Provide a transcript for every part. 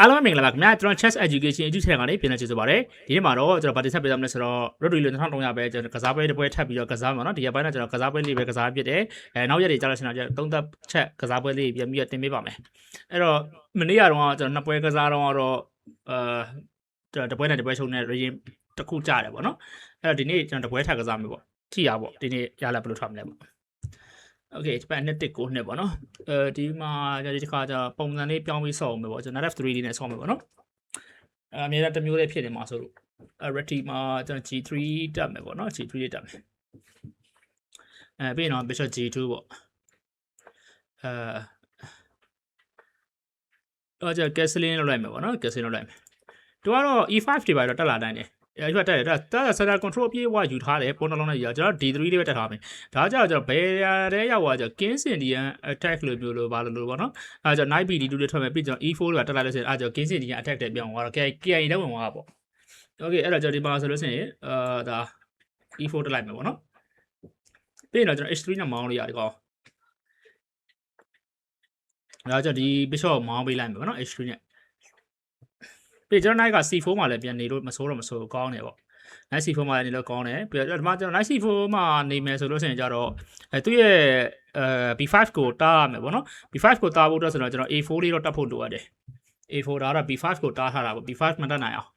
အားလုံးပဲမင်္ဂလာပါခင်ဗျာကျွန်တော် Chess Education Education ကနေပြန်လည်ကြိုဆိုပါရစေဒီနေ့မှာတော့ကျွန်တော်ဗာတင်ဆက်ပေးသွားမလဲဆိုတော့ Road Relay 2300ပဲကျွန်တော်ကစားပွဲတစ်ပွဲထပ်ပြီးတော့ကစားမှာเนาะဒီရက်ပိုင်းတော့ကျွန်တော်ကစားပွဲလေးပဲကစားဖြစ်တယ်အဲနောက်ရက်တွေကြာလို့ရှိရင်တော့သုံးသက်ချက်ကစားပွဲလေးပြန်ပြီးတော့တင်ပေးပါမယ်အဲ့တော့မနေ့ကတော့ကျွန်တော်နှစ်ပွဲကစားတော့တော့အာကျွန်တော်တစ်ပွဲနဲ့တစ်ပွဲရှုံးတဲ့ region တစ်ခုကြာတယ်ပေါ့နော်အဲ့တော့ဒီနေ့ကျွန်တော်တစ်ပွဲထပ်ကစားမယ်ပေါ့ထိရပေါ့ဒီနေ့ရလာဘယ်လိုထွက်မလဲပေါ့ โอเคဒီပတ်နှစ်တစ်ကိုနှစ်ပေါ့နော်အဲဒီမှာဒီတစ်ခါကျပုံစံလေးပြောင်းပြီးဆော့အောင်ပဲပေါ့ကျွန်တော် NF3D နဲ့ဆော့မယ်ပေါ့နော်အဲအများကြီးတစ်မျိုးလေးဖြစ်နေမှာဆိုလို့ Arity မှာကျွန်တော် G3 တက်မယ်ပေါ့နော် G3 လေးတက်မယ်အဲပြီးရင်တော့ Bishop G2 ပေါ့အဲတော့ကျ Castling လောက်လိုက်မယ်ပေါ့နော် Castling လောက်လိုက်မယ်သူကတော့ E5 တွေပါတော့တက်လာတိုင်းတယ် အဲရွက်တက်တယ်ဒါတက်ဆရာ control ပြေးဝယူထားတယ်ပုံနှလုံးနဲ့ယူကျွန်တော် D3 လေးပဲတက်ထားမယ်ဒါကြောင့်ကျွန်တော်ဘယ်ရာတဲရောက်သွားကျ King Indian attack လို့မျိုးလို့ဘာလို့လို့ပေါ့နော်အဲကြောင့် Knight BD2 လေးထွက်မယ်ပြီးကျွန်တော် E4 တွေကတက်လာလို့ဆိုရင်အဲကြောင့် King Indian attack တဲ့ပြောင်းသွားတော့ KI လည်းဝင်သွားတာပေါ့ Okay အဲ့တော့ကျွန်တော်ဒီမှာဆိုလို့ရှိရင်အာဒါ E4 တက်လိုက်မယ်ပေါ့နော်ပြီးရင်တော့ကျွန်တော် H3 နဲ့မောင်းလို့ရတယ်ကောဒါကြောင့်ဒီ bishop မောင်းပေးလိုက်မယ်ပေါ့နော် H3 နဲ့ ပြီးကျွန်တော် knight က C4 မှာလည်းပြန်နေလို့မဆိုးတော့မဆိုးကောင်းတယ်ပေါ့ knight C4 မှာလည်းနေလို့ကောင်းတယ်ပြီးတော့ဒီမှာကျွန်တော် knight C4 မှာနေမယ်ဆိုလို့ရှိရင်ကြတော့အဲသူ့ရဲ့အဲ B5 ကိုတားရမယ်ပေါ့နော် B5 ကိုတားဖို့အတွက်ဆိုတော့ကျွန်တော် A4 လေးတော့တက်ဖို့လိုရတယ် A4 ဒါကတော့ B5 ကိုတားထားတာပေါ့ B5 မတက်နိုင်အောင်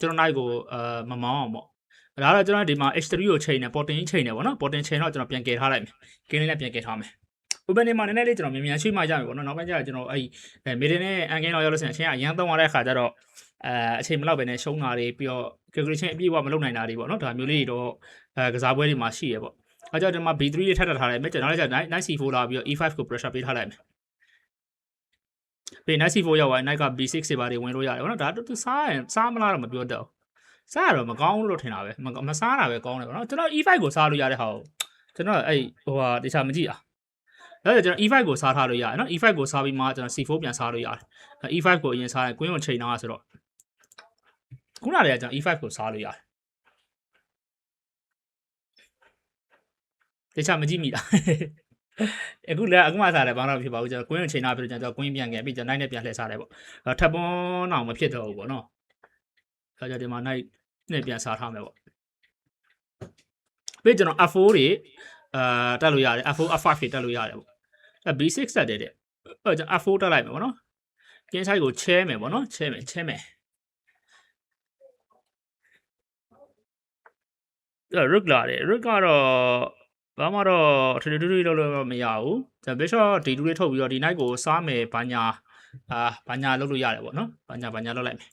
ကျွန်တော် knight ကိုအဲမမောင်းအောင်ပေါ့ဒါတော့ကျွန်တော်ဒီမှာ H3 ကိုချိန်နေ porting ချိန်နေပေါ့နော် porting ချိန်တော့ကျွန်တော်ပြန်ကယ်ထားလိုက်မယ်ကင်းလေးလည်းပြန်ကယ်ထားမယ်ဥပမာနေမှာနည်းနည်းလေးကျွန်တော်မြန်မြန်ရွှေ့မှရမယ်ပေါ့နော်နောက်ပိုင်းကျတော့ကျွန်တော်အဲ့အဲမီဒင်နဲ့အန်ကင်းလောက်ရောက်လို့ရှိရင်အချင်းအရန်သုံးရတဲ့အခါကျတော့ အဲအချိန်မလောက်ပဲနဲ့ရှုံးတာတွေပြီးတော့ calculation အပြည့်အဝမလုပ်နိုင်တာတွေပေါ့နော်ဒါမျိုးလေးတွေတော့အဲကစားပွဲတွေမှာရှိရပေါ့အဲကြောင့်ဒီမှာ B3 လေးထပ်ထပ်ထားလိုက်မယ်ကျွန်တော်လည်းကျ 9C4 လာပြီးတော့ E5 ကို pressure ပေးထားလိုက်မယ်ပြီး 9C4 ရောက်သွားရင် Knight က B6 တွေပါတွေဝင်လို့ရတယ်ပေါ့နော်ဒါသူစားရင်စားမလားတော့မပြောတော့စားရတော့မကောင်းလို့ထင်တာပဲမစားတာပဲကောင်းတယ်ပေါ့နော်ကျွန်တော် E5 ကိုစားလို့ရတဲ့ဟာကိုကျွန်တော်အဲ့ဟိုဟာတခြားမကြည့်อ่ะအဲ့ဒါကျွန်တော် E5 ကိုစားထားလို့ရတယ်နော် E5 ကိုစားပြီးမှကျွန်တော် C4 ပြန်စားလို့ရတယ် E5 ကိုအရင်စားရင် Queen ကိုချိန်တော့ဆိုတော့ ခုနကတည်းကကျွန်တော် E5 ကိုစားလို့ရတယ်တခြားမကြည့်မိတာအခုလည်းအခုမှစားတယ်ဘာလို့ဖြစ်ပါဘူးကျွန်တော် Queen ကိုချိန်တော့ပြီးတော့ကျွန်တော် Queen ပြန်ခဲ့ပြီးကျွန်တော် Knight နဲ့ပြန်လှည့်စားတယ်ပေါ့ထပ်ပွန်းအောင်မဖြစ်တော့ဘူးပေါ့နော်အဲကြောင့်ဒီမှာ Knight နဲ့ပြန်စားထားမယ်ပေါ့ပြီးကျွန်တော် F4 တွေအာတက်လို့ရတယ် F4 F5 တွေတက်လို့ရတယ်ပေါ့အဲ B6 တက်တယ်တဲ့အဲကျွန်တော် F4 တက်လိုက်မယ်ပေါ့နော်ကင်းဆိုင်ကိုချဲမယ်ပေါ့နော်ချဲမယ်ချဲမယ် rook လာတယ် rook ကတော့ဘာမှတော့ထထထထလို့လို့မရဘူးကျွန်တော် bishop d2 လေးထုတ်ပြီးတော့ဒီ knight ကိုစားမယ်ဘာညာအာဘာညာလုပ်လို့ရတယ်ပေါ့နော်ဘာညာဘာညာလုပ်လိုက်မယ်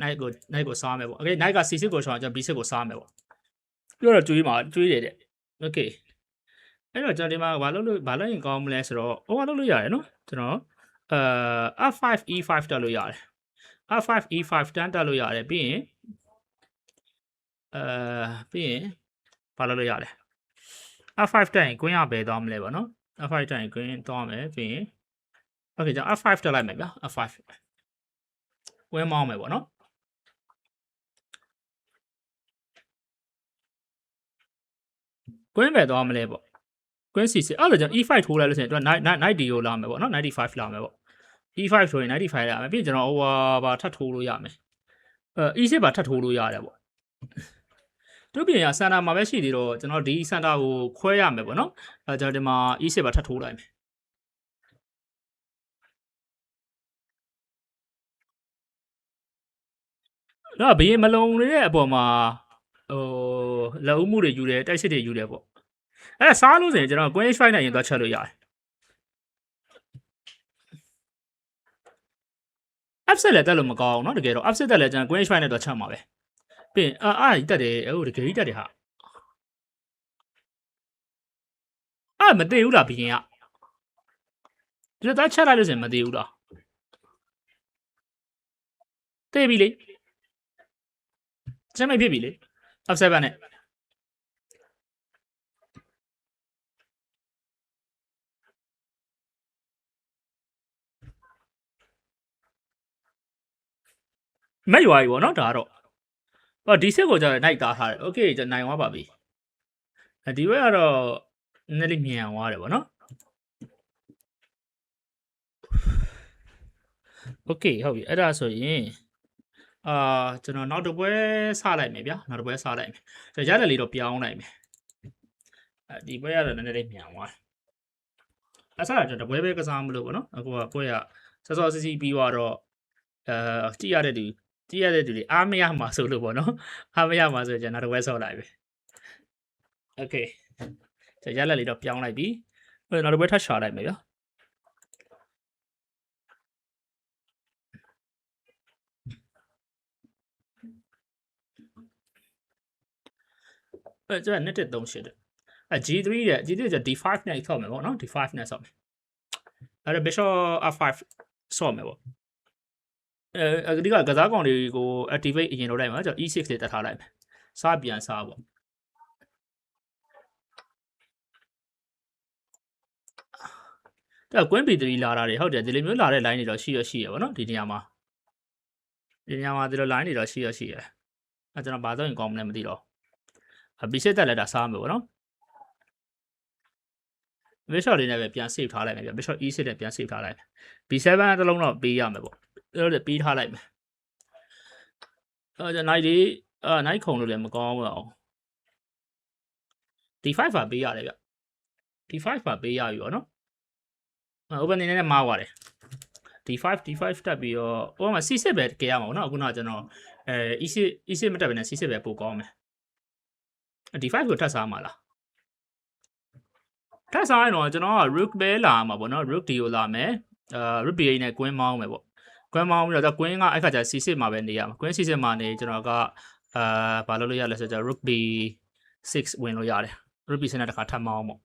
knight ကို knight ကိုစားမယ်ပေါ့ okay knight က c6 ကိုရှောင်းကျွန်တော် b6 ကိုစားမယ်ပေါ့ပြောတော့ကျွေးမှာကျွေးတယ်တဲ့ okay အဲ့တော့ကျွန်တော်ဒီမှာဘာလုပ်လို့ဘာလုပ်ရင်ကောင်းမလဲဆိုတော့ဟိုဘာလုပ်လို့ရတယ်နော်ကျွန်တော်အာ f5 e5 တက်လို့ရတယ် f5 e5 တန်းတက်လို့ရတယ်ပြီးရင် အာပြီးရင်ဘာလုပ်လို့ရလဲ f5 တက်ရင် queen ကဘယ်သွားမလဲပေါ့နော် f5 တက်ရင် queen သွားမယ်ပြီးရင် okay ကျွန်တော် f5 တက်လိုက်မယ်ဗျာ f5 ဝဲမောင်းမယ်ပေါ့နော် queen ပဲသွားမလဲပေါ့ queen c6 အဲ့လိုကြောင့် e5 ထိုးလိုက်လို့ဆိုရင်သူက knight knight d ကိုလာမယ်ပေါ့နော်95လာမယ်ပေါ့ e5 ဆိုရင်95လာမယ်ပြီးရင်ကျွန်တော်ဟိုဘာထပ်ထိုးလို့ရမယ်အဲ e6 ပါထပ်ထိုးလို့ရတယ်ပေါ့ သူပြင်ရစန်တာမှာပဲရှိသေးတော့ကျွန်တော်ဒီစန်တာကိုခွဲရမယ်ပေါ့နော်အဲကျွန်တော်ဒီမှာ e6 ပါထပ်ထိုးလိုက်မယ်တော့ဘီရင်မလုံနေတဲ့အပေါ်မှာဟိုလက်ဦးမှုတွေယူတယ်တိုက်စစ်တွေယူတယ်ပေါ့အဲ့ဒါစားလို့ဆိုရင်ကျွန်တော် queen h5 နဲ့ရင်သွားချက်လို့ရတယ် upset လည်းတက်လို့မကောင်းဘူးเนาะတကယ်တော့ upset တက်လည်းကျွန်တော် queen h5 နဲ့တော့ချက်မှာပဲ ပြီးရင်အာအာကြီးတက်တယ်ဟိုတကယ်ကြီးတက်တယ်ဟာအာမတည်ဘူးလားဘီရင်ကဒီတော့ချက်လိုက်လို့ဆိုရင်မတည်ဘူးလားတည်ပြီလေချက်မိတ်ဖြစ်ပြီလေ upset ပါနဲ့မက်ရွာကြီးပေါ့နော်ဒါကတော့ ဟောဒီဆက်ကိုကျတော့ night သားထားတယ် okay ကျနိုင်သွားပါပြီဒီဘက်ကတော့နည်းနည်းမြန်သွားတယ်ဗောနော် okay ဟုတ်ပြီအဲ့ဒါဆိုရင်အာကျွန်တော်နောက်တစ်ပွဲစလိုက်မယ်ဗျာနောက်တစ်ပွဲစလိုက်မယ်ကျွန်တော်ရတယ်လေးတော့ပြောင်းလိုက်မယ်အဲဒီပွဲကတော့နည်းနည်းမြန်သွားတယ်အစားကျွန်တော်တပွဲပဲကစားမလို့ပေါ့နော်အခုကပွဲကစောစောစီစီပြီးတော့အဲကြည့်ရတဲ့သူ ကြည့်ရတဲ့သူတွေအားမရမှာဆိုလို့ပေါ့နော်အားမရမှာဆိုရင်ကျွန်တော်နောက်တစ်ပွဲဆော့လိုက်ပဲ okay ကျွန်တော်ရလက်လေးတော့ပြောင်းလိုက်ပြီအဲ့နောက်တစ်ပွဲထပ်ရှာလိုက်မယ်ဗျာအဲကျွန်တော် net 3ရှစ်တယ်အဲ G3 တဲ့ G3 ကျ D5 နဲ့ဆော့မယ်ပေါ့နော် D5 နဲ့ဆော့မယ်အဲ့ဒါ Bishop R5 ဆော့မယ်ပေါ့ အဲအဒီကကစားကောင်တွေကို activate အရင်လုပ်လိုက်မှာကျွန်တော် E6 လေးတက်ထားလိုက်မယ်စားပြန်စားပေါ့တဲ့ကွင်း B3 လာတာတွေဟုတ်တယ်ဒီလိုမျိုးလာတဲ့ line တွေတော့ရှိရရှိရပါတော့ဒီနေရာမှာဒီနေရာမှာဒီလို line တွေတော့ရှိရရှိရအဲကျွန်တော်ဘာလို့ရင်ကောင်းမလဲမသိတော့အပီစစ်တက်လက်တာစားမယ်ပေါ့နော် Bishop လေးနဲ့ပဲပြန် save ထားလိုက်မယ်ဗျ Bishop E6 နဲ့ပြန် save ထားလိုက်မယ် B7 တစ်လုံးတော့ပေးရမယ်ပေါ့ အဲ့လိုပေးထားလိုက်မယ်အဲ့ဒါ night လေးအာ night ခုံလို့လည်းမကောင်းဘူးအောင် D5 ပါပေးရတယ်ဗျ D5 ပါပေးရပြီပေါ့နော် open နေနဲ့မှားသွားတယ် D5 D5 တက်ပြီးတော့ဟိုမှာ C6 ပဲကြရမှာပေါ့နော်အခုနကကျွန်တော်အဲ E6 E6 မတက်ဘဲနဲ့ C6 ပဲပို့ကောင်းမယ် D5 ကိုထပ်စားမှာလားထပ်စားရင်တော့ကျွန်တော်က rook ပဲလာမှာပေါ့နော် rook d ကိုလာမယ်အာ rook b8 နဲ့ queen မောင်းမယ်ပေါ့ queen မောင်းပြီးတော့ queen ကအဲ့ခါကျ c6 မှာပဲနေရမှာ queen c6 မှာနေကျွန်တော်ကအာဘာလုပ်လို့ရလဲဆိုတော့ rook b6 ဝင်လို့ရတယ် rook b6 နဲ့တစ်ခါထပ်မောင်းပေါ့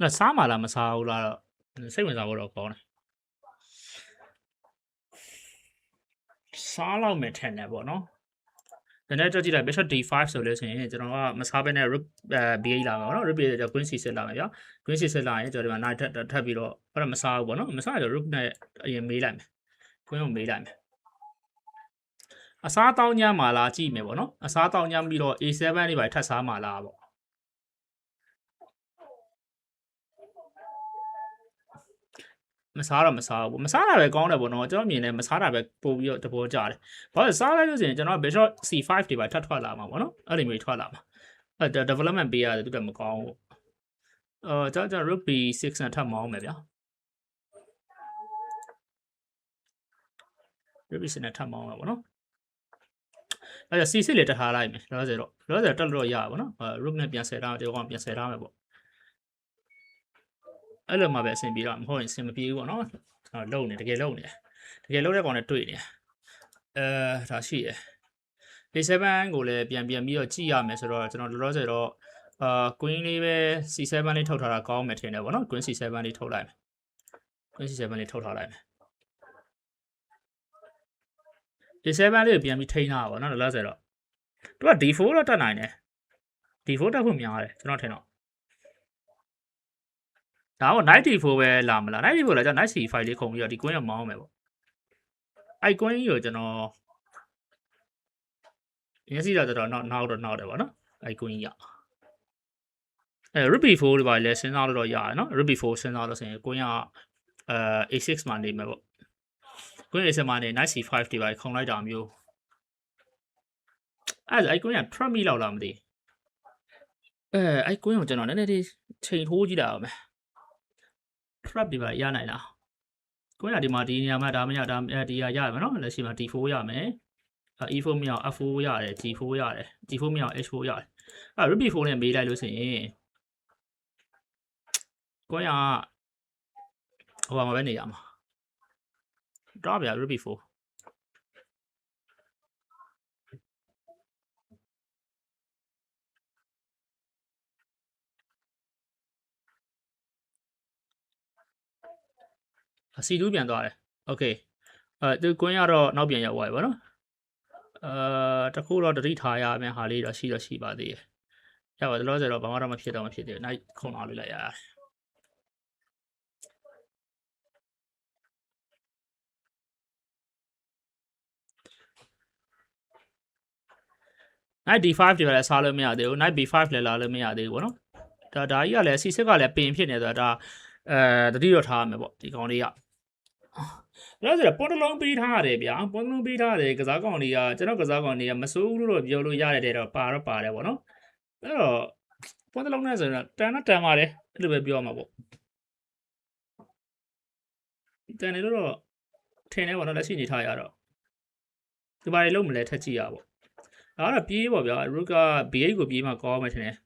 အဲ့စားမှာလားမစားဘူးလားတော့စိတ်ဝင်စားဖို့တော့ကောင်းတယ်စားလောက်မယ်ထင်တယ်ပေါ့နော်။ ဒါနဲ့ကြောက်ကြည့်လိုက် bishop d5 ဆိုလို့ဆိုရင်ကျွန်တော်ကမစားဘဲနဲ့ rook အဲ b8 လာမှာပေါ့နော် rook b8 ကျ queen c6 လာမှာဗျာ queen c6 လာရင်ကျွန်တော်ဒီမှာ knight ထပ်ထပ်ပြီးတော့အဲ့ဒါမစားဘူးပေါ့နော်မစားရတော့ rook နဲ့အရင်မေးလိုက်မယ် queen ကိုမေးလိုက်မယ်အစားတောင်းညမ်းမှာလားကြည့်မယ်ပေါ့နော်အစားတောင်းညမ်းပြီးတော့ a7 တွေပါထပ်စားမှာလားပေါ့ မစားတော့မစားဘူးမစားတာပဲကောင်းတယ်ပေါ့နော်ကျွန်တော်မြင်တယ်မစားတာပဲပို့ပြီးတော့တဘောကြတယ်ဘာလို့စားလိုက်လို့ဆိုရင်ကျွန်တော် bishop c5 တွေပါထပ်ထွက်လာမှာပေါ့နော်အဲ့လိုမျိုးထွက်လာမှာအဲ့ development ပေးရတယ်သူကမကောင်းဘူးအော်ကျွန်တော် rook b6 နဲ့ထပ်မောင်းမယ်ဗျာ rook b6 နဲ့ထပ်မောင်းမယ်ပေါ့နော်အဲ့ဒါ c6 လေးတက်ထားလိုက်မယ်လောဆယ်တော့လောဆယ်တက်လို့ရပါဘောနော် rook နဲ့ပြန်ဆယ်ထားတယ်ဒီကောင်ပြန်ဆယ်ထားမယ်ပေါ့ အဲ့လိုမှပဲအဆင်ပြေတော့မဟုတ်ရင်အဆင်မပြေဘူးပေါ့နော်ကျွန်တော်လုံနေတကယ်လုံနေတယ်တကယ်လုံတဲ့ကောင်နဲ့တွေ့နေတယ်အဲဒါရှိရယ် A7 ကိုလည်းပြန်ပြန်ပြီးတော့ကြည့်ရမယ်ဆိုတော့ကျွန်တော်လောလောဆယ်တော့အာ queen လေးပဲ C7 လေးထုတ်ထားတာကောင်းမယ်ထင်တယ်ပေါ့နော် queen C7 လေးထုတ်လိုက်မယ် queen C7 လေးထုတ်ထားလိုက်မယ် A7 လေးကိုပြန်ပြီးထိန်းထားတာပေါ့နော်လောလောဆယ်တော့သူက D4 တော့တက်နိုင်တယ် D4 တက်ဖို့များတယ်ကျွန်တော်ထင်တော့ ဒါတော့ knight d4 ပဲလာမလား knight d4 လာကြ knight c5 လေးခုံပြီးတော့ဒီ queen ကမောင်းမယ်ပေါ့အဲ့ queen ကြီးကိုကျွန်တော်ရင်းစီတော့တော်တော့နောက်တော့နောက်တယ်ပေါ့နော်အဲ့ queen ကြီးရအဲ rook b4 တွေပါလဲစဉ်းစားလို့တော့ရတယ်နော် rook b4 စဉ်းစားလို့ဆိုရင် queen ကအဲ a6 မှာနေမယ်ပေါ့ queen a6 မှာနေ knight c5 တွေပါခုံလိုက်တာမျိုးအဲ့အဲ့ queen က trap မိလောက်လားမသိအဲအဲ့ queen ကိုကျွန်တော်နည်းနည်းလေးချိန်ထိုးကြည့်တာအောင်မယ် trap တွေပါရနိုင်လားကိုရဒီမှာဒီနေရာမှာဒါမရဒါဒီရရမယ်နော်လက်ရှိမှာ D4 ရမယ်အဲ E4 မရ F4 ရတယ် G4 ရတယ် G4 မရ H4 ရတယ်အဲ Ruby 4နဲ့မေးလိုက်လို့ဆိုရင်ကိုရဟိုမှာပဲနေရမှာတော့ဗျာ Ruby 4 C2 ပြန်သွားတယ် okay အဲသူကွင်းရတော့နောက်ပြန်ရောက်သွားပြီဗောနော်အဲတခုတော့တတိထားရမယ့်ဟာလေးတော့ရှိတော့ရှိပါသေးတယ်ရပါတယ်လောဆယ်တော့ဘာမှတော့မဖြစ်တော့မဖြစ်သေးဘူးနိုင်ခုံအောင်လေးလိုက်ရရတယ်နိုင် D5 တွေလည်းစားလို့မရသေးဘူးနိုင် B5 လည်းလာလို့မရသေးဘူးဗောနော်ဒါဒါကြီးကလည်း C6 ကလည်းပင်ဖြစ်နေဆိုတော့ဒါအဲတတိတော့ထားရမယ်ပေါ့ဒီကောင်လေးက ဒါဆိုတော့ပေါ်တလုံးပေးထားရတယ်ဗျာပေါ်တလုံးပေးထားရတယ်ကစားကောင်တွေကကျွန်တော်ကစားကောင်တွေကမစိုးဘူးလို့ပြောလို့ရတယ်တဲ့တော့ပါတော့ပါတယ်ဗောနော်အဲ့တော့ပေါ်တလုံးနဲ့ဆိုတော့တန်တော့တန်ပါတယ်အဲ့လိုပဲပြောမှာပေါ့တန်တယ်လို့တော့ထင်တယ်ဗောနော်လက်ရှိနေထားရတော့ဒီဘာတွေလုံးမလဲထက်ကြည့်ရပေါ့ဒါကတော့ပြေးပေါ့ဗျာ rook က b8 ကိုပြေးမှကောင်းမှထင်တယ်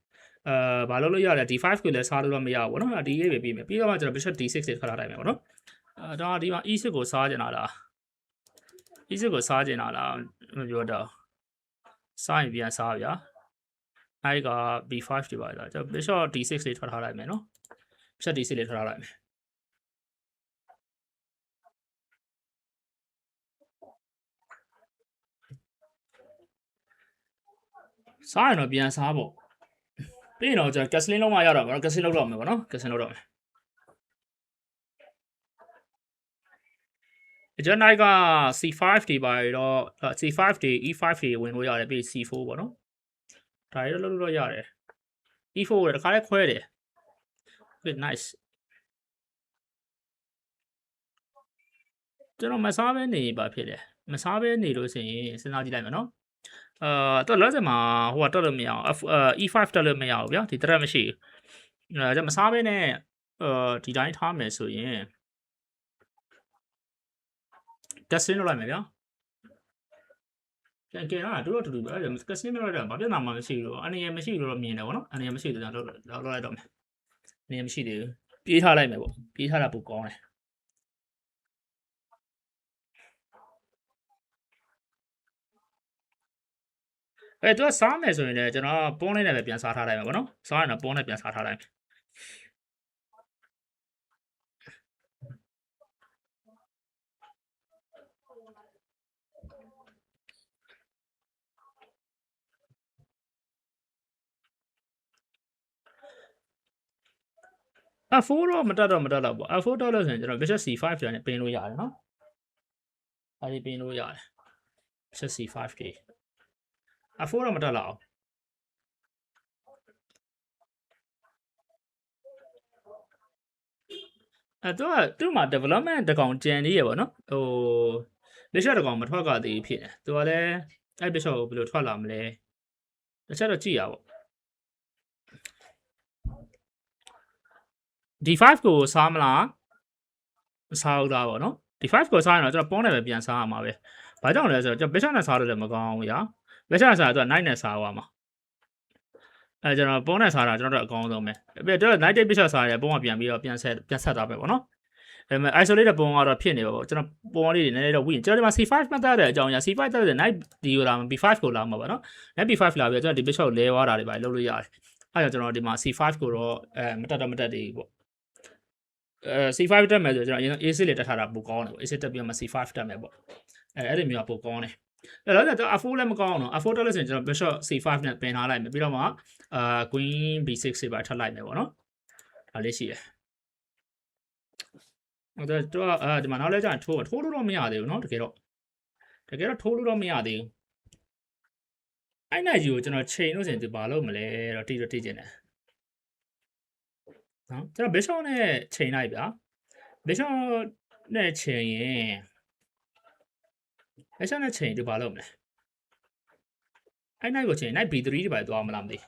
အာဘာလို့လို့ရလဲ d5 ကိုလည်းစားလို့တော့မရဘူးဗောနော် d8 ပဲပြေးမယ်ပြီးတော့မှကျွန်တော် bishop d6 တွေခါလာတိုင်းမယ်ဗောနော် အဲဒါဒီမှာ e6 ကိုစားကျင်တာလား e6 ကိုစားကျင်တာလားမပြောတော့စားရင်ပြန်စားဗျာအဲ့က b5 တွေပါလားကျွန်တော် bishop d6 တွေထွက်ထားလိုက်မယ်နော် bishop d6 တွေထွက်ထားလိုက်မယ်စားရင်တော့ပြန်စားပေါ့ပြီးရင်တော့ကျွန်တော် gasoline လုံးမရတော့မှာနော် gasoline လောက်တော့မယ်ပေါ့နော် gasoline လောက်တော့မယ် ကျွန်တော်က C5 တွေပါတော့ C5 တွေ E5 တွေဝင်လို့ရတယ်ပြီး C4 ပေါ့နော်ဒါရလို့လို့ရတယ် E4 ကိုတခါလဲခွဲတယ် good nice ကျွန်တော်မစားဘဲနေပါဖြစ်တယ်မစားဘဲနေလို့ဆိုရင်စဉ်းစားကြည့်လိုက်မယ်နော်အာတော့လောဆယ်မှာဟိုကတက်လို့မရအောင် E5 တက်လို့မရဘူးဗျာဒီတရက်မရှိဘူးအဲဒါမစားဘဲနဲ့အာဒီတိုင်းထားမယ်ဆိုရင် casting လုပ်လိုက်မယ်ဗျာပြန်ကြရတာတို့တော့တူတူပဲ casting လုပ်လိုက်တာဘာပြဿနာမှမရှိဘူးအနေရမရှိလို့တော့မြင်တယ်ဗောနော်အနေရမရှိသေးတယ်တော့လောက်လိုက်တော့မယ်အနေရမရှိသေးဘူးပြေးထားလိုက်မယ်ပေါ့ပြေးထားတာပိုကောင်းတယ်အဲသူကစားမယ်ဆိုရင်လည်းကျွန်တော်ပုံးလေးနဲ့ပဲပြန်စားထားလိုက်မယ်ဗောနော်စားရင်တော့ပုံးနဲ့ပြန်စားထားလိုက်မယ် F4 တော့မတက်တော့မတက်တော့ပေါ့ F4 တက်လို့ဆိုရင်ကျွန်တော် bishop C5 ကျန်နေပင်လို့ရတယ်နော်အဲဒီပင်လို့ရတယ် bishop C5 တွေ F4 တော့မတက်တော့အဲ့တော့သူ့မှာ development တကောင်ကြံနေရပေါ့နော်ဟို bishop တကောင်မထွက်ကြသေးဖြစ်နေသူကလည်းအဲ့ bishop ကိုဘယ်လိုထွက်လာမလဲတစ်ချက်တော့ကြည့်ရပါ D5 ကိုစားမလားမစားဘူးလားပေါ့နော် D5 ကိုစားရင်တော့ကျွန်တော်ပုံးနဲ့ပဲပြန်စားရမှာပဲဘာကြောင့်လဲဆိုတော့ကျွန်တော် bishop နဲ့စားလို့လည်းမကောင်းဘူးညာ bishop နဲ့စားတော့ knight နဲ့စားသွားမှာအဲကျွန်တော်ပုံးနဲ့စားတာကျွန်တော်တို့အကောင်းဆုံးပဲပြီးတော့ knight bishop စားရတယ်ပုံးကပြန်ပြီးတော့ပြန်ဆက်ပြန်ဆက်သွားပဲပေါ့နော်အဲမဲ့ isolated ပုံကတော့ဖြစ်နေပါပေါ့ကျွန်တော်ပုံလေးတွေနည်းနည်းတော့ဝင်ကျွန်တော်ဒီမှာ C5 မှတ်သားတဲ့အကြောင်းညာ C5 တက်တဲ့ knight D ကိုလာမှာ B5 ကိုလာမှာပေါ့နော် knight B5 လာပြီးတော့ကျွန်တော်ဒီ bishop လဲသွားတာတွေပါလုပ်လို့ရတယ်အဲကြောင့်ကျွန်တော်ဒီမှာ C5 ကိုတော့အဲမတက်တော့မတက်သေးဘူးပေါ့အဲ C5 တက်မယ်ဆိုကျွန်တော်အရင် A6 လေးတက်ထားတာပိုကောင်းတယ်ပေါ့ A6 တက်ပြီးမှ C5 တက်မယ်ပေါ့အဲအဲ့ဒီမျိုးကပိုကောင်းတယ်အဲ့တော့ကျွန်တော် A4 လည်းမကောင်းအောင်နော် A4 တက်လို့ဆိုရင်ကျွန်တော် bishop C5 နဲ့ပင်ထားလိုက်မယ်ပြီးတော့မှအာ queen B6 တွေပါထပ်လိုက်မယ်ပေါ့နော်ဒါလေးရှိတယ်ဟုတ်တယ်တော့အဲဒီမှာနောက်လဲကျရင်ထိုးထိုးလို့တော့မရသေးဘူးเนาะတကယ်တော့တကယ်တော့ထိုးလို့တော့မရသေးဘူးအဲ့နိုင်ကြီးကိုကျွန်တော်ချိန်လို့ဆိုရင်ဒီဘာလုပ်မလဲတော့တိတော့တိကျင်တယ် နော်ကျွန်တော် bishop နဲ့ချိန်လိုက်ဗျာ bishop နဲ့ချိန်ရင် bishop နဲ့ချိန်ဒီဘာလုပ်မလဲအဲ့နိုင်ကိုချိန် knight b3 ဒီပါသွားမလားမသိ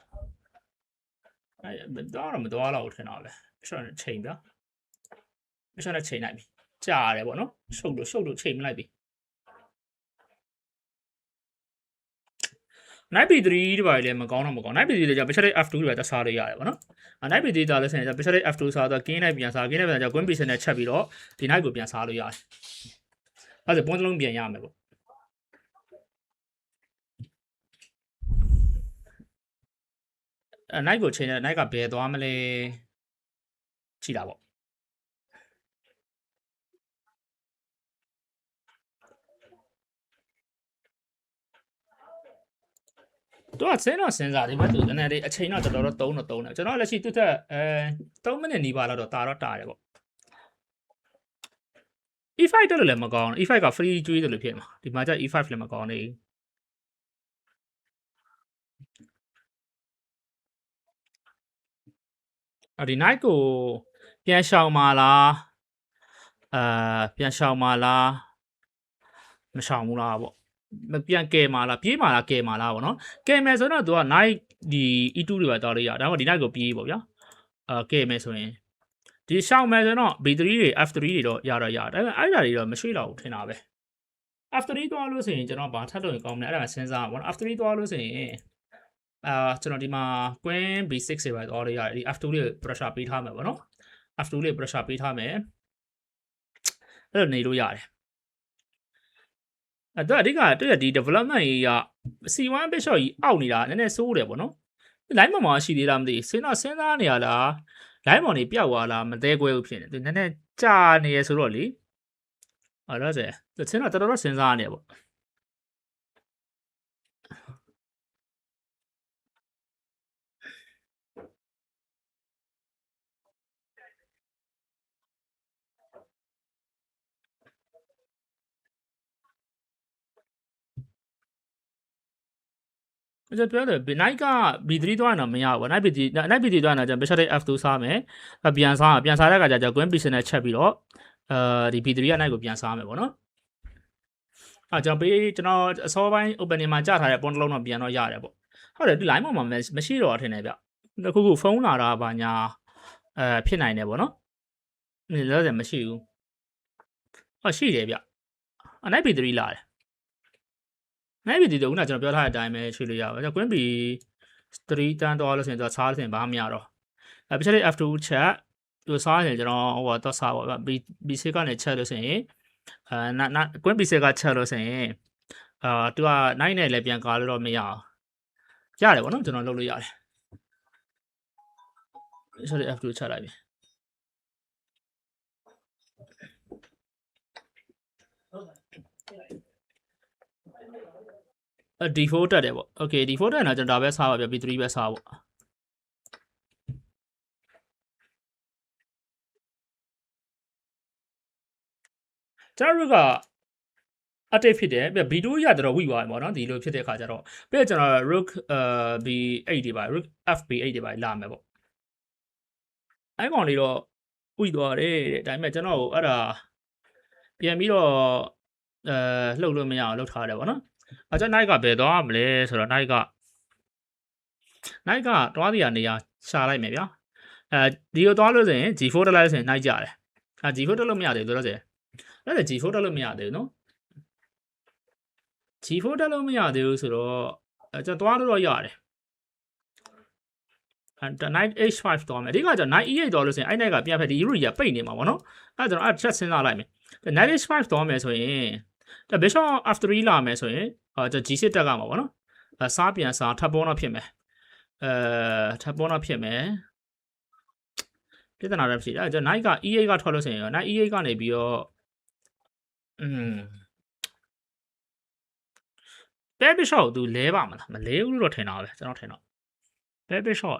အဲ့တော့မသွားတော့ထင်တော့လေ bishop နဲ့ချိန်ဗျာ bishop နဲ့ချိန်လိုက်ပြီကြာရတယ်ပေါ့နော်ရှုပ်လို့ရှုပ်လို့ချိန်မလိုက်ပြီ knight b3 ဒီပါလေမကောင်းတော့မကောင်း knight b3 လည်းကြာ bishop f2 ဒီပါတက်စားလို့ရတယ်ပေါ့နော် knight b3 တာလည်းဆင်ကြာ bishop f2 စားတော့ king knight ပြန်စား king knight ပြန်ကြာ queen b7 နဲ့ချက်ပြီးတော့ဒီ knight ကိုပြန်စားလို့ရတယ်အဲ့ဒါပွန်းတစ်လုံးပြန်ရမယ်ပေါ့အဲ knight ကိုချိန်တယ် knight ကဘယ်သွားမလဲကြည့်တာပေါ့ သူကစဉ်းတော့စဉ်းစားတယ်ဘာသူနည်းနည်းလေးအချိန်တော့တော်တော်တော့သုံးတော့သုံးတယ်ကျွန်တော်လက်ရှိသူ့ထက်အဲ3မိနစ်နီးပါးလောက်တော့တာတော့တာတယ်ပေါ့ E5 တက်လို့လည်းမကောင်း E5 က free ကျွေးတယ်လို့ဖြစ်မှာဒီမှာကျ E5 လည်းမကောင်းနေအဒီ night ကိုပြန်ရှောင်ပါလားအာပြန်ရှောင်ပါလားမရှောင်ဘူးလားပေါ့ မပြန်ကဲမာလားပြေးမာလားကဲမာလားပေါ့နော်ကဲမယ်ဆိုတော့ तू က night ဒီ E2 တွေပဲတောက်လို့ရဒါမှမဟုတ်ဒီ night ကိုပြေးပေါ့ဗျာအာကဲမယ်ဆိုရင်ဒီရှောက်မယ်ဆိုတော့ B3 တွေ F3 တွေတော့ရတော့ရဒါပေမဲ့အဲ့ဒါတွေတော့မရွှေ့တော့ဘူးထင်တာပဲ F3 သွားလို့ဆိုရင်ကျွန်တော်ဘာထပ်လို့ကောင်းမလဲအဲ့ဒါမှစဉ်းစားပါတော့ F3 သွားလို့ဆိုရင်အာကျွန်တော်ဒီမှာ queen b6 တွေပဲသွားလို့ရတယ်ဒီ f2 လေး pressure ပေးထားမယ်ပေါ့နော် f2 လေး pressure ပေးထားမယ်အဲ့လိုနေလို့ရတယ် အဲ့တော့အဓိကတွေ့ရဒီ development ကြီးက C1 bishop ကြီးအောက်နေတာနည်းနည်းစိုးတယ်ဗောနော် line ပေါ်မှာရှိသေးလားမသိစဉ်းစားစဉ်းစားနေရလား line ပေါ်နေပြောက်သွားလားမသေးခွဲဘူးဖြစ်နေသူနည်းနည်းကြာနေရဆိုတော့လေအဲ့တော့ဆိုသူစဉ်းစားတော်တော်စဉ်းစားနေရပေါ့ ကျွန်တော်ပြောတယ် night က B3 သွားရင်တော့မရဘူး night B3 night B3 သွားရင်တော့ကျွန်တော် bishop F2 စားမယ်ပြန်စားပြန်စားတဲ့အခါကျကျွန်တော် queen position နဲ့ချက်ပြီးတော့အဲဒီ B3 က night ကိုပြန်စားမယ်ပေါ့နော်အဲကျွန်တော်ပေးကျွန်တော်အစောပိုင်း opening မှာကြာထားတဲ့ point တစ်လုံးတော့ပြန်တော့ရတယ်ပေါ့ဟုတ်တယ်ဒီ line ပေါ်မှာမရှိတော့ထင်တယ်ဗျတခုခုဖုန်းလာတာပါညာအဲဖြစ်နိုင်တယ်ပေါ့နော်ဒီလောဆယ်မရှိဘူးဟောရှိတယ်ဗျအ night B3 လာတယ်နို င်ပြီဒီတော့ခုနကကျွန်တော်ပြောထားတဲ့အတိုင်းပဲရွှေ့လို့ရပါဘူး။ကွင်းဘီ3တန်းတော့လို့ဆိုရင်တော့စားလို့ဆိုရင်ဘာမှမရတော့။အဲပြချက်လေး F2 ချက်သူစားရင်ကျွန်တော်ဟိုတော့စားပါဗျ။ B B6 ကနေချက်လို့ဆိုရင်အဲနာနာကွင်း B6 ကချက်လို့ဆိုရင်အာသူကနိုင်နဲ့လည်းပြန်ကားလို့တော့မရအောင်။ရတယ်ဗောနော်ကျွန်တော်လုပ်လို့ရတယ်။ပြချက်လေး F2 ချက်လိုက်ပြီ။အ D4 တက်တယ်ပေါ့ Okay D4 တက်ရင်တော့ကျွန်တော်ဒါပဲစားပါဗျ B3 ပဲစားပေါ့ကျွန်တော်တို့ကအတိတ်ဖြစ်တယ်ပြ B2 ရတော့ဝိသွားတယ်ပေါ့နော်ဒီလိုဖြစ်တဲ့အခါကျတော့ပြကျွန်တော် rook အာ B8 တွေပါ rook FB8 တွေပါလာမယ်ပေါ့အဲ့ကောင်လေးတော့ဝိသွားတယ်တဲ့ဒါပေမဲ့ကျွန်တော်အဲ့ဒါပြန်ပြီးတော့အဲလှုပ်လို့မရအောင်လှုပ်ထားတယ်ပေါ့နော် အကျ night ကဘယ်သွားမလဲဆိုတော့ night က night ကတွားစီရနေရရှာလိုက်မယ်ဗျာအဲဒီကိုတွားလို့ဆိုရင် G4 တက်လိုက်ဆိုရင် night ကြတယ်အဲ G4 တက်လို့မရသေးဘူးလို့ဆိုရင်အဲ့ဒါ G4 တက်လို့မရသေးဘူးနော် G4 တက်လို့မရသေးဘူးဆိုတော့အဲကျွန်တော်တွားလို့တော့ရတယ်အဲ night h5 တော့မယ်အဓိကကျ night e8 တော့လို့ဆိုရင်အဲ့ night ကပြန်ဖက်ဒီ root ရပိတ်နေမှာပေါ့နော်အဲကျွန်တော်အဲ့ချက်စဉ်းစားလိုက်မယ် night h5 တော့မယ်ဆိုရင် ဒါ bishop f3 လာမယ်ဆိုရင်အာကျွန် g6 တက်ကမှာပေါ့နော်အဲစားပြန်စားထပ်ပေါ်တော့ဖြစ်မယ်အဲထပ်ပေါ်တော့ဖြစ်မယ်ပြဿနာတော့ဖြစ်တယ်အဲကျွန် night က e8 ကထွက်လို့ဆိုရင် night e8 ကနေပြီးတော့อืมပဲ bishop သူလဲပါမလားမလဲဘူးလို့တော့ထင်တာပဲကျွန်တော်ထင်တော့ပဲ bishop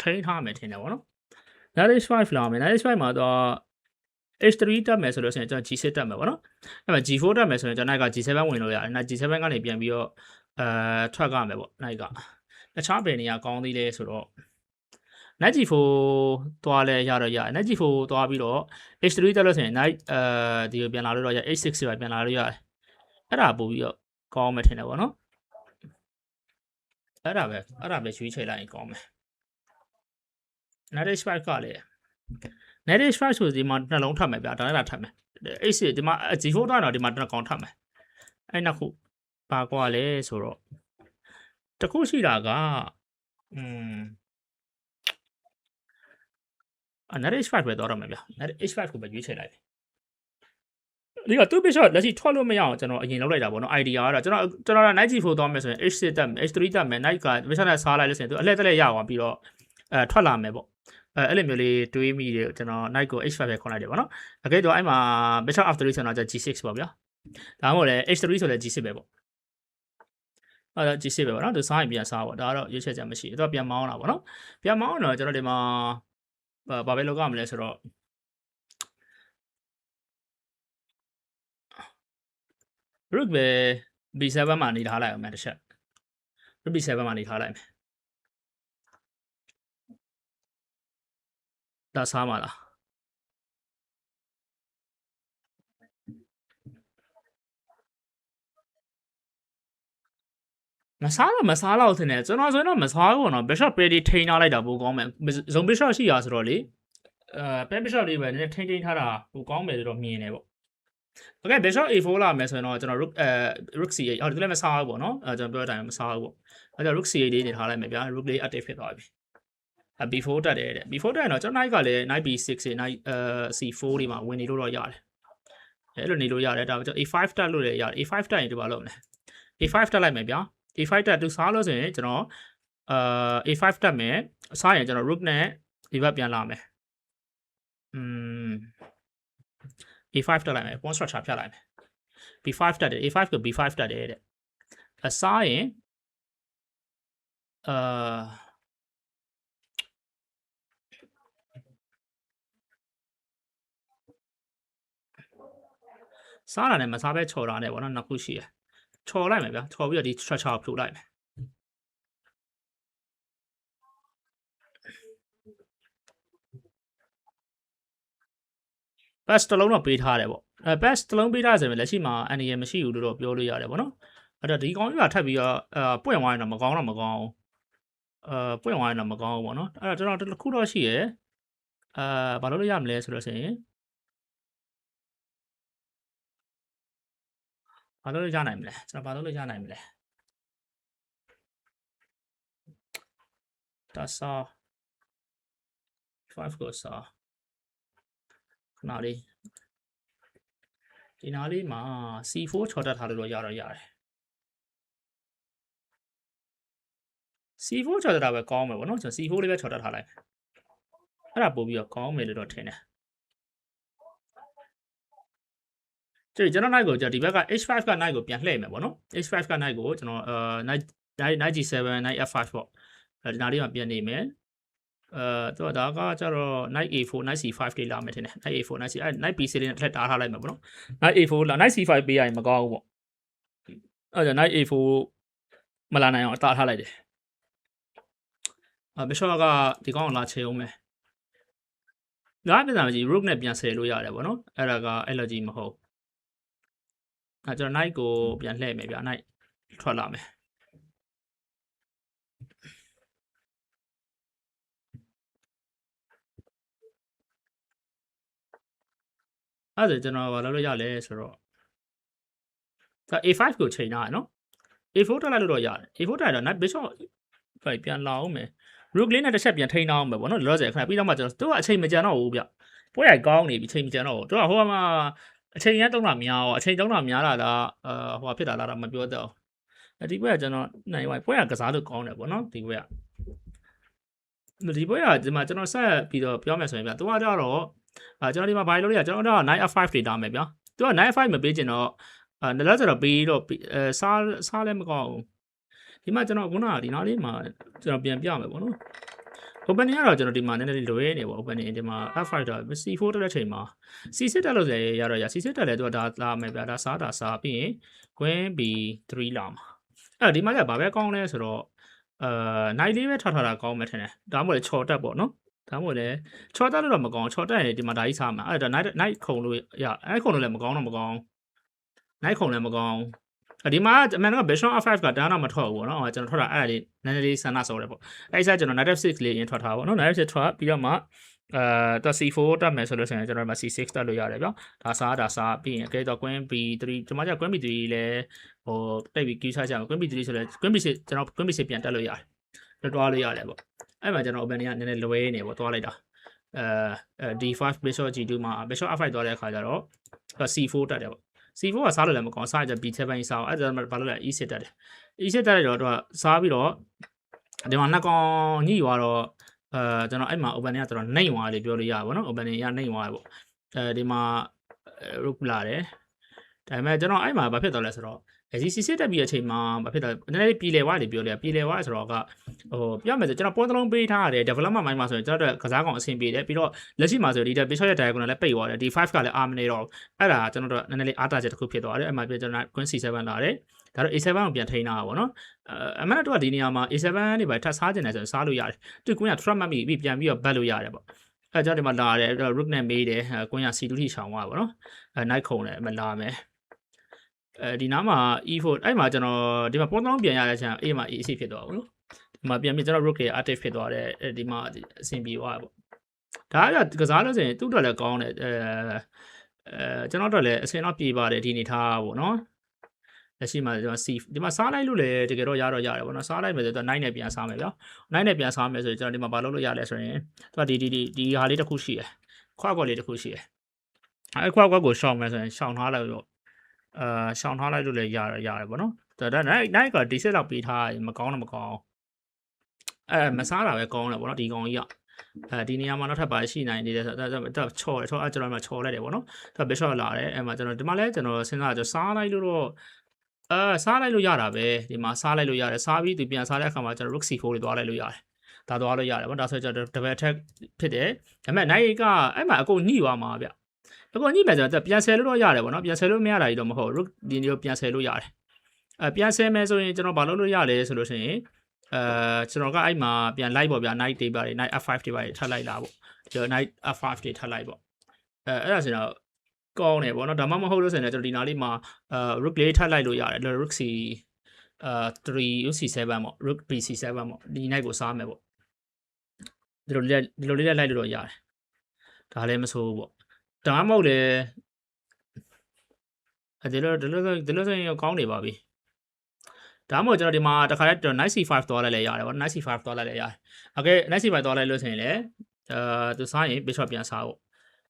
ထိန်းထားမယ်ထင်တယ်ဗောနော် night h5 လာမယ် night h5 မှာတော့ H3 တက်မယ်ဆိုလို့ရှိရင်ကျွန်တော် G6 တက်မယ်ပေါ့နော်အဲ့မှာ G4 တက်မယ်ဆိုရင်ကျွန်တော် night က G7 ဝင်လို့ရတယ် night G7 ကနေပြန်ပြီးတော့အဲထွက်ကြမယ်ပေါ့ night ကတခြားဘယ်နေရာကောင်းသေးလဲဆိုတော့ night G4 သွားလဲရတော့ရ night G4 သွားပြီးတော့ H3 တက်လို့ဆိုရင် night အဲဒီကိုပြန်လာလို့တော့ရ H6 ပဲပြန်လာလို့ရတယ်အဲ့ဒါပို့ပြီးတော့ကောင်းမယ်ထင်တယ်ပေါ့နော်အဲ့ဒါပဲအဲ့ဒါပဲရွေးချယ်လိုက်ရင်ကောင်းမယ် night H5 ကလည်း native strike ဆိုဒီမှာနှလုံးထပ်မယ်ဗျာဒါလည်းဒါထပ်မယ် h ဒီမှာ g4 တော့ဒီမှာတစ်ကောင်ထပ်မယ်အဲ့နောက်ခုပါကွာလဲဆိုတော့တခုရှိတာကอืมအ native strike ပဲတော့ရမယ်ဗျာ native h5 ကိုပဲရွေးချယ်လိုက်တယ်ဒီကသူ့ bishop လက်ရှိထွက်လို့မရအောင်ကျွန်တော်အရင်လောက်လိုက်တာပေါ့နော် idea ကတော့ကျွန်တော်ကျွန်တော်က knight g4 သွားမယ်ဆိုရင် h6 တက်မယ် h3 တက်မယ် knight က bishop နဲ့စားလိုက်လို့ဆိုရင်သူအလှည့်တက်လက်ရအောင်ပြီးတော့အဲထွက်လာမယ်ပေါ့ အဲအဲ့လိုမျိုးလေးတွေးမိတယ်ကျွန်တော် night ကို h5 ပဲခွန်လိုက်တယ်ဗောနော်အကဲတော့အဲ့မှာ bishop f3 ဆိုတော့ g6 ပေါ့ဗျာဒါမှမဟုတ်လည်း h3 ဆိုလည်း g6 ပဲပေါ့အဲ့တော့ g6 ပဲဗောနော်သူစားရင်ပြန်စားပေါ့ဒါကတော့ရွေးချက်ချက်မရှိဘူးသူကပြန်မောင်းတာဗောနော်ပြန်မောင်းတော့ကျွန်တော်ဒီမှာဘာပဲလောကမလဲဆိုတော့ rook ပဲ b7 မှာနေထားလိုက်အောင်မယ်တစ်ချက် rook b7 မှာနေထားလိုက်မယ် ဒါစားမှာလားမစားတော့မစားတော့ထင်တယ်ကျွန်တော်ဆိုရင်တော့မစားဘူးနော် bishop ပဲဒီထိန်းထားလိုက်တာပိုကောင်းမယ်ဇုံ bishop ရှိရဆိုတော့လေအဲ pen bishop လေးပဲနည်းနည်းထိန်းထိန်းထားတာပိုကောင်းမယ်ဆိုတော့မြင်တယ်ပေါ့ Okay bishop a4 လာမယ်ဆိုရင်တော့ကျွန်တော် rook အဲ rook c8 ဟောဒီလည်းမစားဘူးပေါ့နော်အဲကျွန်တော်ပြောတဲ့အတိုင်းမစားဘူးပေါ့အဲကြောင့် rook c8 လေးနေထားလိုက်မယ်ဗျာ rook လေး active ဖြစ်သွားပြီ အ b4 တက်တယ်တဲ့ b4 တက်ရင်တော့ကျွန်တော် knight ကလည်း knight b6 တွေ knight အဲ c4 တွေမှာဝင်နေလို့တော့ရတယ်အဲ့လိုနေလို့ရတယ်ဒါပေမဲ့ a5 တက်လို့လည်းရတယ် a5 တက်ရင်ဒီပါလို့မလဲ a5 တက်လိုက်မယ်ဗျာ a5 တက်သူစားလို့ဆိုရင်ကျွန်တော်အာ a5 တက်မယ်စားရင်ကျွန်တော် rook နဲ့ဒီဘက်ပြန်လာမယ်อืม a5 တက်လိုက်မယ် pawn structure ဖြတ်လိုက်မယ် b5 တက်တယ် a5 ကို b5 တက်တယ်တဲ့အစားရင်အာ စားတာနဲ့မစားပဲချော်တာနဲ့ပေါ့နော်နှစ်ခုရှိရယ်ချော်လိုက်မယ်ဗျာချော်ပြီးတော့ဒီ structure ကိုဖြုတ်လိုက်မယ် pass တစ်လုံးတော့ပေးထားတယ်ပေါ့အဲ pass တစ်လုံးပေးထားဆိုရင်လက်ရှိမှာအန်ဒီရမရှိဘူးလို့တော့ပြောလို့ရတယ်ပေါ့နော်အဲ့တော့ဒီကောင်ကြီးကထပ်ပြီးတော့အာပွင့်သွားရင်တော့မကောင်းတော့မကောင်းဘူးအာပွင့်သွားရင်တော့မကောင်းဘူးပေါ့နော်အဲ့တော့ကျွန်တော်တစ်ခုတော့ရှိရယ်အာဘာလို့လို့ရမလဲဆိုတော့ဆိုရင် ဘာလို့လို့ရနိုင်မလဲကျွန်တော်ဘာလို့လို့ရနိုင်မလဲဒါစာ5ကိုစာခဏလေးဒီနားလေးမှာ C4 ချော်တက်ထားလို့တော့ရတော့ရတယ် C4 ချော်တက်တာပဲကောင်းမယ်ဗောနော်ကျွန်တော် C4 လေးပဲချော်တက်ထားလိုက်အဲ့ဒါပို့ပြီးတော့ကောင်းမယ်လို့တော့ထင်တယ် ကျကျွန်တော် night ကိုကျွန်တော်ဒီဘက်က H5 က night ကိုပြန်လှည့်မယ်ဗောနော် H5 က night ကိုကျွန်တော်အာ night night G7 night F5 ပေါ့အဲဒီနားလေးမှာပြန်နေမယ်အဲတော့ဒါကကျတော့ night a4 night c5 တွေလာမယ်ထင်တယ် night a4 night c အဲ night b6 လေးနဲ့ထက်တားထားလိုက်မှာပေါ့နော် night a4 လာ night c5 ပေးရရင်မကောင်းဘူးပေါ့အဲဒါ night a4 မလာနိုင်အောင်အတားထားလိုက်တယ်အဲ bishop ကဒီကောင်ကိုလာချေအောင်မယ်ဒါကပြန်မကြည့် rook နဲ့ပြန်ဆယ်လို့ရတယ်ပေါ့နော်အဲ့ဒါကအဲ့လိုကြီးမဟုတ် အဲကျွန်တော် night ကိုပြန်လှည့်မယ်ဗျာ night ထွက်လာမယ်အဲ့ဒါကျွန်တော်ဘာလုပ်လို့ရလဲဆိုတော့ဒါ A5 ကိုချိန်ထားရနော် A4 တက်လိုက်လို့တော့ရတယ် A4 တက်ရတော့ knight bishop ဖိုင်ပြန်လာအောင်မယ် rook လေးနဲ့တစ်ချက်ပြန်ထိန်းအောင်မယ်ဗောနော်လောလောဆယ်ခဏပြီးတော့မှကျွန်တော်သူကအချိန်မကြံတော့ဘူးဗျပွဲရိုက်ကောင်းနေပြီချိန်မကြံတော့ဘူးသူကဟိုမှာ အချိန်ရတုံးတာများရောအချိန်တုံးတာများလာလားအာဟိုဖြစ်တာလားတော့မပြောတော့ဘူးဒီပွဲကကျွန်တော်နိုင်ဝိုင်ပွဲကကစားလို့ကောင်းတယ်ဗောနော်ဒီပွဲကဒီပွဲကဒီမှာကျွန်တော်ဆက်ပြီးတော့ပြောမယ်ဆိုရင်ဗျသူကကြတော့အာကျွန်တော်ဒီမှာဘာလို့လဲကျွန်တော်တော့ knight f5 တွေတာမယ်ဗျာသူက knight f5 မပေးချင်တော့အာလည်းဆိုတော့ပေးတော့အဲစားစားလည်းမကောင်းဘူးဒီမှာကျွန်တော်ခုနကဒီနားလေးမှာကျွန်တော်ပြန်ပြမယ်ပေါ့နော် opening ကတော့ကျွန်တော်ဒီမှာနည်းနည်းလေးလွဲနေပေါ့ opening ဒီမှာ f5 တော့ c4 တက်တဲ့ချိန်မှာ c6 တက်လို့လည်းရတော့ရ c6 တက်လည်းသူကဒါလာမယ်ဗျာဒါစားတာစားပြီးရင် queen b3 လာမှာအဲ့ဒီမှာကဘာပဲကောင်းလဲဆိုတော့အာ night လေးပဲထားထားတာကောင်းမယ်ထင်တယ်ဒါမှမဟုတ်လေချော်တက်ပေါ့နော်ဒါမှမဟုတ်လေချော်တက်လို့တော့မကောင်းချော်တက်ရင်ဒီမှာဒါကြီးစားမှာအဲ့ဒါ night night ခုံလို့ရအဲ့ခုံလို့လည်းမကောင်းတော့မကောင်း night ခုံလည်းမကောင်း ဒီမှာအမှန်တော့ Vision R5 ကတန်းတော့မထွက်ဘူးပေါ့နော်ကျွန်တော်ထွက်တာအဲ့ဒါလေးနည်းနည်းလေးဆန္ဒစော်တယ်ပေါ့အဲ့ဒါကျွန်တော် Native 6လေးရင်ထွက်ထားပါပေါ့နော် Native 6ထွက်ပြီးတော့မှအဲတော့ C4 တက်မယ်ဆိုလို့ဆိုရင်ကျွန်တော်ဒီမှာ C6 တက်လို့ရတယ်ဗျဒါစားဒါစားပြီးရင်အကဲတော့ Queen B3 ကျွန်မကျ Queen B3 လည်းဟိုတိတ်ပြီး Q ချကြအောင် Queen B3 ဆိုလဲ Queen B6 ကျွန်တော် Queen B6 ပြန်တက်လို့ရတယ်တွားလို့ရတယ်ပေါ့အဲ့မှာကျွန်တော် open ကနည်းနည်းလွဲနေပေါ့တွားလိုက်တာအဲ D5 Bishop G2 မှာ Bishop F5 တွားတဲ့အခါကျတော့ C4 တက်တယ်ပေါ့ C4 ကစားလို့လည်းမကောင်းစားကြ B7 ကြီးစားအောင်အဲ့ဒါမှဘာလို့လဲ E6 တက်တယ် E6 တက်လိုက်တော့သူကစားပြီးတော့ဒီမှာနှစ်ကောင်ညှိသွားတော့အဲကျွန်တော်အဲ့မှာ open ကတော်တော်နှိမ့်သွားတယ်ပြောလို့ရပါဘောနော် open ရနှိမ့်သွားတယ်ပေါ့အဲဒီမှာ rook လာတယ်ဒါပေမဲ့ကျွန်တော်အဲ့မှာဘာဖြစ်သွားလဲဆိုတော့ ဒီ C6 တက်ပြီးအချိန်မှာဘာဖြစ်သွားနည်းနည်းလေးပြည်လဲသွားတယ်ပြောလို့ရပြည်လဲသွားဆိုတော့ကဟိုပြောမယ်ဆိုကျွန်တော်ပေါ်တလုံးပေးထားရတယ် development မိုင်းမှာဆိုရင်ကျွန်တော်တို့ကစားကောင်အဆင်ပြေတယ်ပြီးတော့လက်ရှိမှာဆိုဒီ bishop ရဲ့ diagonal လည်းပိတ်သွားတယ်ဒီ5ကလည်းအာမနေတော့အဲ့ဒါကျွန်တော်တို့နည်းနည်းလေးအားတာချက်တစ်ခုဖြစ်သွားတယ်အဲ့မှာပြကျွန်တော် queen c7 လာတယ်ဒါတော့ a7 ကိုပြန်ထိန်းတာပါဗောနော်အမှန်တော့ဒီနေရာမှာ a7 နေပါထပ်စားကျင်တယ်ဆိုရင်စားလို့ရတယ်သူကွင်းက trap မှတ်မိပြီးပြန်ပြီးတော့ဘတ်လို့ရတယ်ပေါ့အဲကျွန်တော်ဒီမှာလာတယ် rook နဲ့မေးတယ်အဲကွင်းရ c2 ထိရှောင်သွားပါတော့အဲ knight ခုံတယ်မလာမယ် အဲဒီနားမှာ e4 အဲ့မှာကျွန်တော်ဒီမှာပေါ်တောင်းပြန်ရတဲ့အချိန် a မှာ ac ဖြစ်သွားဘူးနော်ဒီမှာပြန်ပြီးကျွန်တော် rook တွေ active ဖြစ်သွားတယ်အဲဒီမှာအဆင်ပြေသွားပေါ့ဒါကကစားလို့ဆိုရင်သူ့အတွက်လည်းကောင်းတယ်အဲအဲကျွန်တော်တို့လည်းအဆင်တော့ပြေပါတယ်ဒီအနေထားပေါ့နော်လက်ရှိမှာကျွန်တော် C ဒီမှာစားလိုက်လို့လည်းတကယ်တော့ရတော့ရတယ်ပေါ့နော်စားလိုက်မယ်ဆိုတော့ night နဲ့ပြန်စားမယ်ဗျာ night နဲ့ပြန်စားမယ်ဆိုရင်ကျွန်တော်ဒီမှာဘာလုပ်လို့ရလဲဆိုရင်သူကဒီဒီဒီဒီဟာလေးတစ်ခုရှိတယ်ခွားကွက်လေးတစ်ခုရှိတယ်အဲခွားကွက်ကိုရှောင်မယ်ဆိုရင်ရှောင်ထားလိုက်တော့ အာရှောင်ထားလိုက်လို့လည်းရရရတယ်ပေါ့နော်ဒါဒါ night night ကဒီဆက်လောက်ပေးထားရင်မကောင်းတော့မကောင်းအဲမစားတာပဲကောင်းတယ်ပေါ့နော်ဒီကောင်ကြီးကအဲဒီနေရာမှာနောက်ထပ်ပါရှိနိုင်နေတယ်ဆိုတော့ဒါချော်တယ်ချော်အဲကျွန်တော်မှချော်လိုက်တယ်ပေါ့နော်သူက bishop လာတယ်အဲမှာကျွန်တော်ဒီမှာလဲကျွန်တော်စဉ်းစားကြစားလိုက်လို့တော့အဲစားလိုက်လို့ရတာပဲဒီမှာစားလိုက်လို့ရတယ်စားပြီးသူပြန်စားတဲ့အခါမှာကျွန်တော် rook c4 တွေသွားလိုက်လို့ရတယ်ဒါသွားလို့ရတယ်ပေါ့ဒါဆိုကျွန်တော် double attack ဖြစ်တယ်ဒါပေမဲ့ night ကအဲ့မှာအကုန်ညှိသွားမှာဗျ အကုန်ညှိမယ်ဆိုတော့ပြန်ဆယ်လို့တော့ရတယ်ပေါ့နော်ပြန်ဆယ်လို့မရတာကြီးတော့မဟုတ် rook ဒီလိုပြန်ဆယ်လို့ရတယ်အဲပြန်ဆယ်မယ်ဆိုရင်ကျွန်တော်ဘာလုပ်လို့ရလဲဆိုလို့ရှိရင်အဲကျွန်တော်ကအဲ့မှာပြန်လိုက်ပေါ့ဗျာ night တွေပါတွေ night f5 တွေပါတွေထပ်လိုက်လာပေါ့ကျွန်တော် night f5 တွေထပ်လိုက်ပေါ့အဲအဲ့ဒါဆိုတော့ကောင်းတယ်ပေါ့နော်ဒါမှမဟုတ်လို့ဆိုရင်လည်းကျွန်တော်ဒီနားလေးမှာအဲ rook လေးထပ်လိုက်လို့ရတယ် rook c အာ3 rook c7 ပေါ့ rook bc7 ပေါ့ဒီ night ကိုစားမယ်ပေါ့ဒီလိုလေးဒီလိုလေးလိုက်လို့တော့ရတယ်ဒါလည်းမဆိုးဘူးပေါ့ ဒါမှမဟုတ်လေအဲဒီလိုဒီလိုဆိုဒီလိုဆိုရင်ကောင်းနေပါပြီဒါမှမဟုတ်ကျွန်တော်ဒီမှာတခါတည်း night c5 သွားလိုက်လဲရတယ်ပေါ့ night c5 သွားလိုက်လဲရတယ်โอเค night c5 သွားလိုက်လို့ဆိုရင်လည်းအာသူစားရင် bishop ပြန်စားပေါ့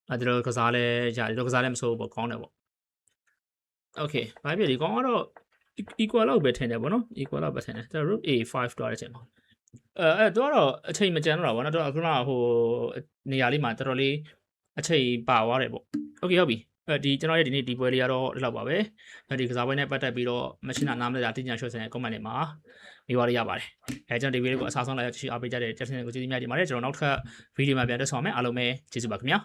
အဲဒီလိုကစားလဲရတယ်ဒီလိုကစားလဲမဆိုးဘူးပေါ့ကောင်းတယ်ပေါ့โอเคဘာဖြစ်ဒီကောင်းကတော့ equal လောက်ပဲထင်တယ်ပေါ့နော် equal လောက်ပဲထင်တယ်ကျွန်တော် root a5 တွားတဲ့အချိန်မှာအဲအဲတော့တော့အချိန်မကျန်တော့တာပေါ့နော်တော့ခုနကဟိုနေရာလေးမှာတော်တော်လေး အချိန်ပါသွားတယ်ပေါ့โอเคဟုတ်ပြီအဲဒီကျွန်တော်ရဲ့ဒီနေ့ဒီပွဲလေးကတော့ဒီလောက်ပါပဲဒီကစားပွဲနဲ့ပတ်သက်ပြီးတော့မရှင်းတာနားမလည်တာတင်ညာရှုပ်ဆန်ရဲ့ comment တွေမှာမိသွားရရပါတယ်အဲကျွန်တော်ဒီဗီဒီယိုကိုအစားဆုံးလိုက်ရချီအားပေးကြတဲ့ Justin ကိုကျေးဇူးများတင်ပါတယ်ကျွန်တော်နောက်ထပ်ဗီဒီယိုမှာပြန်တွေ့ဆုံအောင်မယ်အားလုံးပဲကျေးဇူးပါခင်ဗျာ